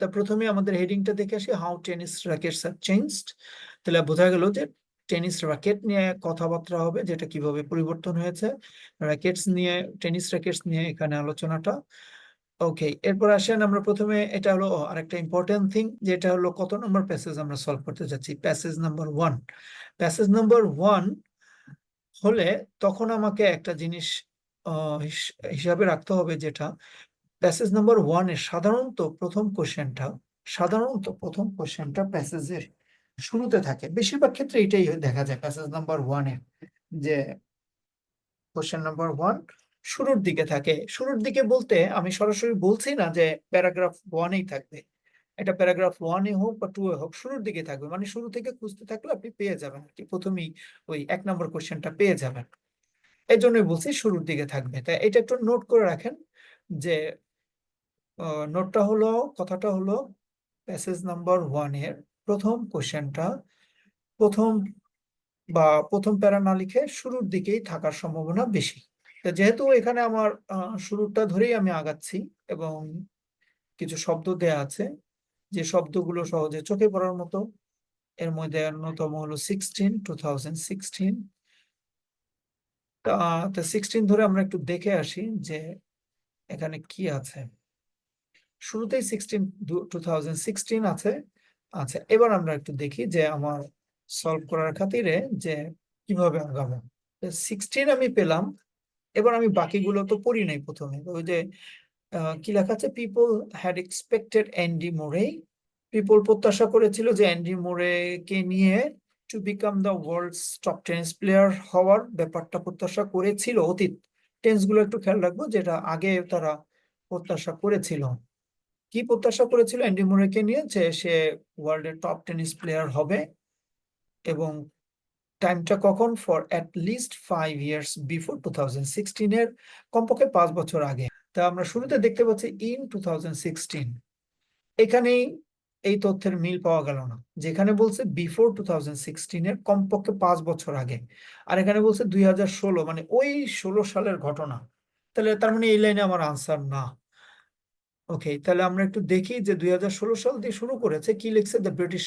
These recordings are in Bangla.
তা প্রথমে আমাদের হেডিংটা দেখে আসি how tennis rackets are changed তাহলে বোঝা গেল যে টেনিস র্যাকেট নিয়ে কথাবার্তা হবে, যেটা কীভাবে পরিবর্তন হয়েছে। র্যাকেটস নিয়ে টেনিস র্যাকেটস নিয়ে এখানে আলোচনাটা। ওকে এরপর আসেন আমরা প্রথমে, এটা হলো আরেকটা ইম্পর্টেন্ট থিং যেটা হলো, কত নম্বর প্যাসেজ আমরা সলভ করতে যাচ্ছি? Passage number one passage number one হলে তখন আমাকে একটা জিনিস হিসাবে রাখতে হবে যেটা প্যাসেজ নাম্বার ওয়ানে সাধারণত প্রথম কোশ্চেনটা সাধারণত প্রথম কোশ্চেনটা প্যাসেজের শুরুতে থাকে। বেশিরভাগ ক্ষেত্রে এটাই দেখা যায় প্যাসেজ নাম্বার ওয়ানে যে কোশ্চেন নাম্বার ওয়ান শুরুর দিকে থাকে। শুরুর দিকে বলতে আমি সরাসরি বলছি না যে প্যারাগ্রাফ ওয়ানেই থাকবে। এটা প্যারাগ্রাফ ওয়ানে হোক বা টু এ হোক, শুরুর দিকে থাকবে। মানে শুরু থেকে খুঁজতে থাকলে আপনি পেয়ে যাবেন আর কি। প্রথমেই ওই এক নম্বর কোশ্চেনটা পেয়ে যাবেন। এই জন্যই বলছি শুরুর দিকে থাকবে। তাই এটা একটু নোট করে রাখেন যে নোটটা হলো, কথাটা হলো প্যাসেজ নাম্বার ওয়ানের প্রথম কোশ্চেনটা প্রথম বা প্রথম প্যারা না লিখে শুরুর দিকেই থাকার সম্ভাবনা বেশি। যেহেতু এখানে আমার শুরুটা ধরেই আমি আগাচ্ছি এবং কিছু শব্দ দেয়া আছে, যে শব্দগুলো সহজে চোখে পড়ার মতো, এর মধ্যে অন্যতম হলো sixteen two thousand sixteen sixteen ধরে আমরা একটু দেখে আসি যে এখানে কি আছে। শুরুতেই সিক্সটিন টু থাউজেন্ড সিক্সটিন আছে। আচ্ছা এবার আমরা একটু দেখি যে আমার সলভ করার খাতিরে যে কীভাবে আগাবো। সিক্সটিন আমি পেলাম, এবার আমি বাকিগুলো তো পড়ি নাই প্রথমে। ওই যে কি লেখা আছে? People had expected Andy Murray people প্রত্যাশা করেছিল যে অ্যান্ডি মোরে কে নিয়ে to become the world's top tennis player হওয়ার ব্যাপারটা প্রত্যাশা করেছিল অতীত। টেন্সগুলো একটু খেয়াল রাখব, যেটা আগে তারা প্রত্যাশা করেছিল। কি প্রত্যাশা করেছিল অ্যান্ডি মোরেকে নিয়ে? যে সে ওয়ার্ল্ডের টপ টেনিস প্লেয়ার হবে এবং টাইমটা কখন? For at least five years before two thousand সিক্সটিনের কমপক্ষে পাঁচ বছর আগে। তা আমরা শুরুতে দেখতে পাচ্ছি ইন টু থাউজেন্ড সিক্সটিন। এখানেই এই তথ্যের মিল পাওয়া গেল না। যেখানে বলছে বিফোর টু থাউজেন্ড সিক্সটিনের কমপক্ষে পাঁচ বছর আগে। আর এখানে বলছে দুই হাজার ষোলো মানে ওই ষোলো সালের ঘটনা। তাহলে তার মানে এই লাইনে আমার আনসার না। ওকে তাহলে আমরা একটু দেখি যে দুই হাজার ষোলো সাল দিয়ে শুরু করেছে। কি লিখছে? The British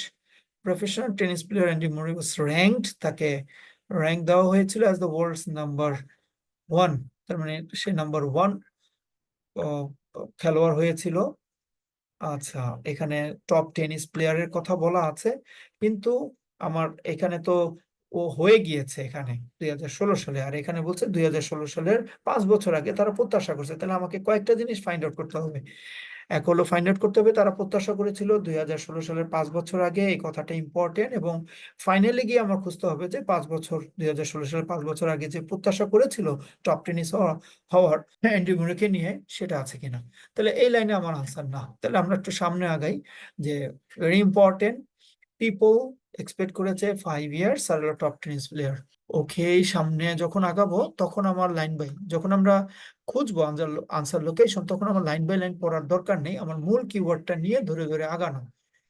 professional tennis player Andy Murray was ranked তাকে র্যাঙ্ক দেওয়া হয়েছিল as the world's number one তার মানে সে নাম্বার ওয়ান খেলোয়াড় হয়েছিল। আচ্ছা এখানে টপ টেনিস প্লেয়ারের কথা বলা আছে। কিন্তু আমার এখানে তো ও হয়ে গিয়েছে এখানে দুই হাজার ষোলো সালে। আর এখানে বলছে দুই হাজার ষোলো সালের পাঁচ বছর আগে তারা প্রত্যাশা করছে। তাহলে আমাকে কয়েকটা জিনিস ফাইন্ড আউট করতে হবে। এক হলো ফাইন্ড আউট করতে হবে তারা প্রত্যাশা করেছিল দুই হাজার ষোলো সালের পাঁচ বছর আগে এই কথাটা ইম্পর্টেন্ট এবং ফাইনালি গিয়ে আমার খুঁজতে হবে যে পাঁচ বছর, দুই হাজার ষোলো সালের পাঁচ বছর আগে যে প্রত্যাশা করেছিল টপ টেনিস হওয়ার অ্যান্ডি মুরেকে নিয়ে সেটা আছে কিনা। তাহলে এই লাইনে আমার আনসার না। তাহলে আমরা একটু সামনে আগাই যে ভেরি ইম্পর্টেন্ট পিপল এক্সপেক্ট করেছে ফাইভ ইয়ার্স আর টপ টেনিস প্লেয়ার ওকে সামনে যখন আগাবো, তখন আমার লাইন বাই যখন আমরা খুঁজবো আনসার আনসার লোকেশন তখন আমার লাইন বাই লাইন পড়ার দরকার নেই, আমার মূল কিওয়ার্ডটা নিয়ে ধরে ধরে আগানো।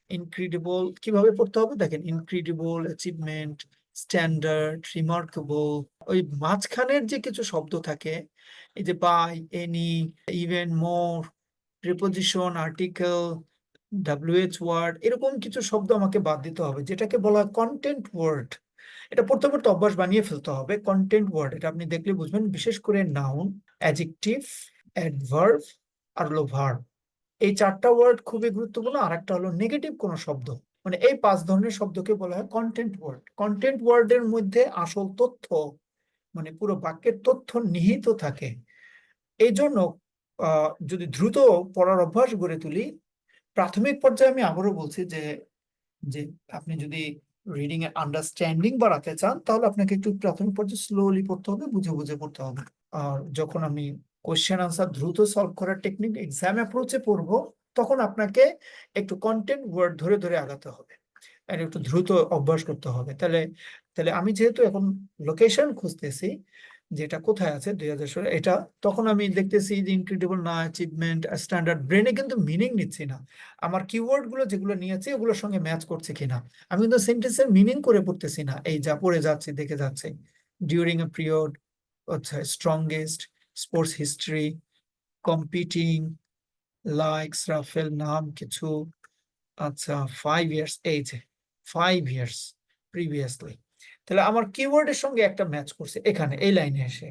ইনক্রেডিবল কীভাবে পড়তে হবে? দেখেন ইনক্রেডিবল অ্যাচিভমেন্ট স্ট্যান্ডার্ড রিমার্কেবল ওই মাঝখানের যে কিছু শব্দ থাকে, এই যে by any even more preposition article WH word এরকম কিছু শব্দ আমাকে বাদ দিতে হবে, যেটাকে বলা হয় কন্টেন্ট ওয়ার্ড এটা পড়তে পড়তে অভ্যাস বানিয়ে ফেলতে হবে কন্টেন্ট ওয়ার্ড এটা আপনি দেখলে বুঝবেন, বিশেষ করে নাউন অ্যাডজেক্টিভ অ্যাডভার্ব আর হলো এই চারটা ওয়ার্ড খুবই গুরুত্বপূর্ণ আর একটা হলো নেগেটিভ কোনো শব্দ। মানে এই পাঁচ ধরনের শব্দকে বলা হয় কন্টেন্ট ওয়ার্ড কন্টেন্ট ওয়ার্ডের মধ্যে আসল তথ্য মানে পুরো বাক্যের তথ্য নিহিত থাকে। এই জন্য যদি দ্রুত পড়ার অভ্যাস গড়ে তুলি প্রাথমিক পর্যায়ে আমি আবারও বলছি যে যে আপনি যদি রিডিং এর আন্ডারস্ট্যান্ডিং বাড়াতে চান, তাহলে আপনাকে একটু প্রাথমিক পর্যায়ে স্লোলি পড়তে হবে, বুঝে বুঝে পড়তে হবে। আর যখন আমি কোশ্চেন আনসার দ্রুত সলভ করার টেকনিক এক্সাম অ্যাপ্রোচে পড়ব, তখন আপনাকে একটু কন্টেন্ট ওয়ার্ড ধরে ধরে আগাতে হবে। আর একটু দ্রুত অভ্যাস করতে হবে। তাহলে তাহলে আমি যেহেতু এখন লোকেশন খুঁজতেছি যেটা কোথায় আছে দুই হাজার ষোলো, এটা তখন আমি দেখতেছি যে ইনক্রেডিবল না অ্যাচিভমেন্ট স্ট্যান্ডার্ড ব্রেনে কিন্তু মিনিং নিচ্ছি না। আমার কিওয়ার্ডগুলো যেগুলো নিয়েছি, ওগুলোর সঙ্গে ম্যাচ করছে কিনা। আমি কিন্তু সেন্টেন্সের মিনিং করে পড়তেছি না। এই যা পড়ে যাচ্ছি, দেখে যাচ্ছে। ডিউরিং এ পিরিয়ড আচ্ছা strongest sports history competing likes Rafael নাম, কিছু আচ্ছা ফাইভ ইয়ার্স এই যে ফাইভ ইয়ার্স প্রিভিয়াসলি তাহলে আমার কিওয়ার্ডের সঙ্গে একটা ম্যাচ করছে এখানে এই লাইনে এসে।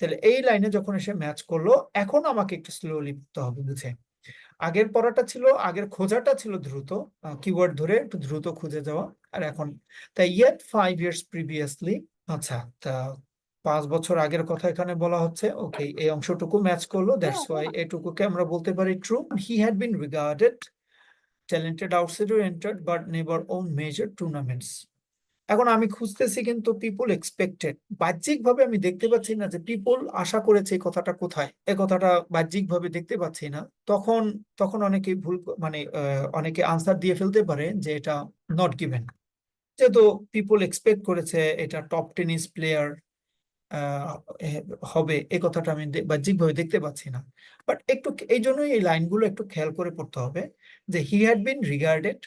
তাহলে এই লাইনে যখন এসে ম্যাচ করল এখন আমাকে একটু স্লোলি পড়তে হবে বুঝে আগের পড়াটা ছিল আগের খোঁজাটা ছিল দ্রুত কিওয়ার্ড ধরে একটু দ্রুত খুঁজে যাওয়া আর এখন। তাই ইয়েট ফাইভ ইয়ার্স প্রিভিয়াসলি আচ্ছা তা পাঁচ বছর আগের কথা এখানে বলা হচ্ছে ওকে এই অংশটুকু ম্যাচ করল দ্যাটস ওয়াই এটুকুকে আমরা বলতে পারি true he had been regarded talented outsider entered but never won major tournaments এখন আমি খুঁজতেছি কিন্তু পিপল এক্সপেক্টেড বাহ্যিকভাবে আমি দেখতে পাচ্ছি না যে পিপল আশা করেছে এই কথাটা কোথায়? এ কথাটা বাহ্যিকভাবে দেখতে পাচ্ছি না। তখন তখন অনেকে ভুল মানে অনেকে আনসার দিয়ে ফেলতে পারে যে এটা নট গিভেন যেহেতু পিপল এক্সপেক্ট করেছে এটা টপ টেনিস প্লেয়ার হবে, এই কথাটা আমি বাহ্যিকভাবে দেখতে পাচ্ছি না। বাট একটু এই জন্যই এই লাইনগুলো একটু খেয়াল করে পড়তে হবে যে হি হ্যাড বিন রিগার্ডেড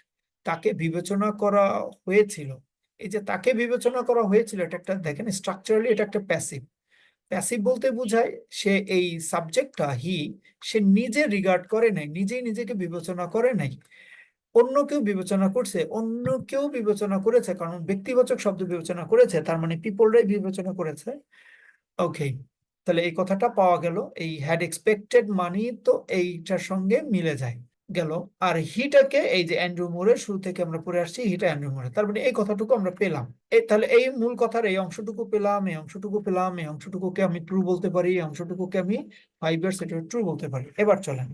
তাকে বিবেচনা করা হয়েছিল। এই যে তাকে বিবেচনা করা হয়েছিল, এটা একটা দেখেন স্ট্রাকচারালি এটা একটা প্যাসিভ প্যাসিভ বলতে বোঝায় সে এই সাবজেক্টটা হি সে নিজে রিগার্ড করে নাই, নিজেই নিজেকে বিবেচনা করে নাই। অন্য কেউ বিবেচনা করছে, অন্য কেউ বিবেচনা করেছে, কারণ ব্যক্তিবাচক শব্দ বিবেচনা করেছে, তার মানে পিপলরাই বিবেচনা করেছে। ওকে তাহলে এই কথাটা পাওয়া গেল, এই হ্যাড এক্সপেক্টেড মানি তো এইটার সঙ্গে মিলে যায়। গেল। আর হিটাকে এই যে অ্যান্ড্রু মোড়ে শুরু থেকে আমরা পড়ে আসছি হিটা অ্যান্ড্রু মোরে। তার মানে এই কথাটুকু আমরা পেলাম। এই তাহলে এই মূল কথার এই অংশটুকু পেলাম, এই অংশটুকু পেলাম, এই অংশটুকুকে আমি ট্রু বলতে পারি, এই অংশটুকুকে আমি ফাইভ ইয়ার্স এটা ট্রু বলতে পারি। এবার চলেন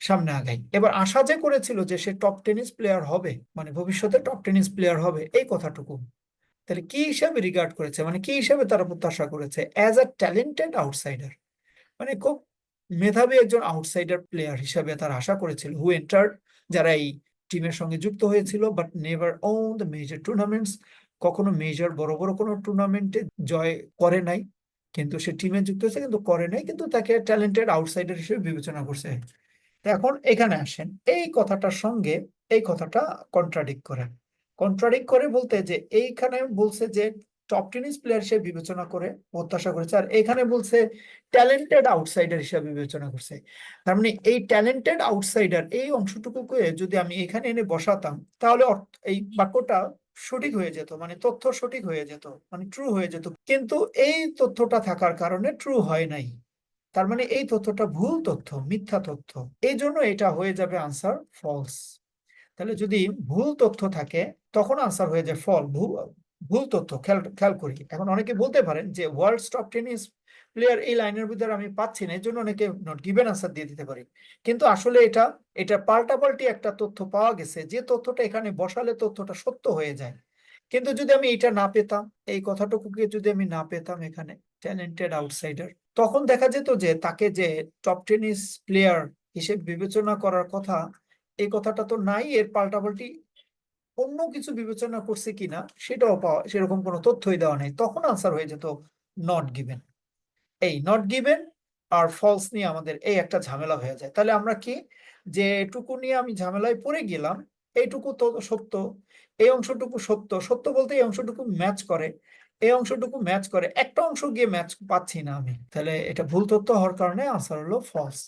সামনে আগাই। এবার আশা যে করেছিল যে সে টপ টেনিস প্লেয়ার হবে মানে ভবিষ্যতে টপ টেনিস প্লেয়ার হবে, এই কথাটুকু। তাহলে কি হিসাবে রিগার্ড করেছে? মানে কি হিসাবে তারা প্রত্যাশা করেছে? অ্যাজ আ ট্যালেন্টেড আউটসাইডার মানে খুব মেধাবী একজন আউটসাইডার প্লেয়ার হিসাবে তার আশা করেছিল হু এন্টার্ড যারা এই টিমের সঙ্গে যুক্ত হয়েছিল but never won the major tournaments কখনো মেজর বড় বড় কোনো টুর্নামেন্টে জয় করে নাই, কিন্তু সে টিমে যুক্ত হয়েছে, কিন্তু করে নাই, কিন্তু তাকে ট্যালেন্টেড আউটসাইডার হিসেবে বিবেচনা করছে। এখন এখানে আসেন, এই কথাটার সঙ্গে এই কথাটা কন্ট্রাডিক্ট করে কন্ট্রাডিক্ট করে বলতে যে, এইখানে বলছে যে টপ টেনিস প্লেয়ার হিসেবে বিবেচনা করে, প্রত্যাশা করেছে। আর এখানে বলছে ট্যালেন্টেড আউটসাইডার হিসেবে বিবেচনা করছে। তার মানে এই ট্যালেন্টেড আউটসাইডার এই অংশটুকুকে যদি আমি এখানে এনে বসাতাম, তাহলে এই বাক্যটা সঠিক হয়ে যেত মানে তথ্য সঠিক হয়ে যেত মানে ট্রু হয়ে যেত। কিন্তু এই তথ্যটা থাকার কারণে ট্রু হয় নাই। তার মানে এই তথ্যটা ভুল তথ্য, মিথ্যা তথ্য। এই জন্য এটা হয়ে যাবে আনসার ফলস তাহলে যদি ভুল তথ্য থাকে, তখন আনসার হয়ে যায় ফল ভুল তথ্য খেয়াল খেয়াল করি। এখন অনেকে বলতে পারেন যে ওয়ার্ল্ড টপ টেনিস প্লেয়ার এই লাইনের ভিতরে আমি পাচ্ছি না এই জন্য অনেকে নট গিভেন আনসার দিয়ে দিতে পারি। কিন্তু আসলে এটা এটা পাল্টাপাল্টি একটা তথ্য পাওয়া গেছে, যে তথ্যটা এখানে বসালে তথ্যটা সত্য হয়ে যায়। কিন্তু যদি আমি এটা না পেতাম, এই কথাটুকুকে যদি আমি না পেতাম এখানে ট্যালেন্টেড আউটসাইডার তখন দেখা যেত যে, তাকে যে টপ টেনিস প্লেয়ার হিসেবে বিবেচনা করার কথা, এই কথাটা তো নাই, এর পাল্টাপাল্টি অন্য কিছু বিবেচনা করছে কিনা, সেটাও পাওয়া, সেরকম কোনো তথ্যই দেওয়া নেই। তখন আনসার হয়ে যেত নট গিভেন এই নট গিভেন আর ফলস নিয়ে আমাদের এই একটা ঝামেলা হয়ে যায়। তাহলে আমরা কি, যে এটুকু নিয়ে আমি ঝামেলায় পড়ে গেলাম, এইটুকু তো সত্য, এই অংশটুকু সত্য সত্য বলতে এই অংশটুকু ম্যাচ করে, এই অংশটুকু ম্যাচ করে, একটা অংশ গিয়ে ম্যাচ পাচ্ছি না আমি। তাহলে এটা ভুল তথ্য হওয়ার কারণে আনসার হলো ফলস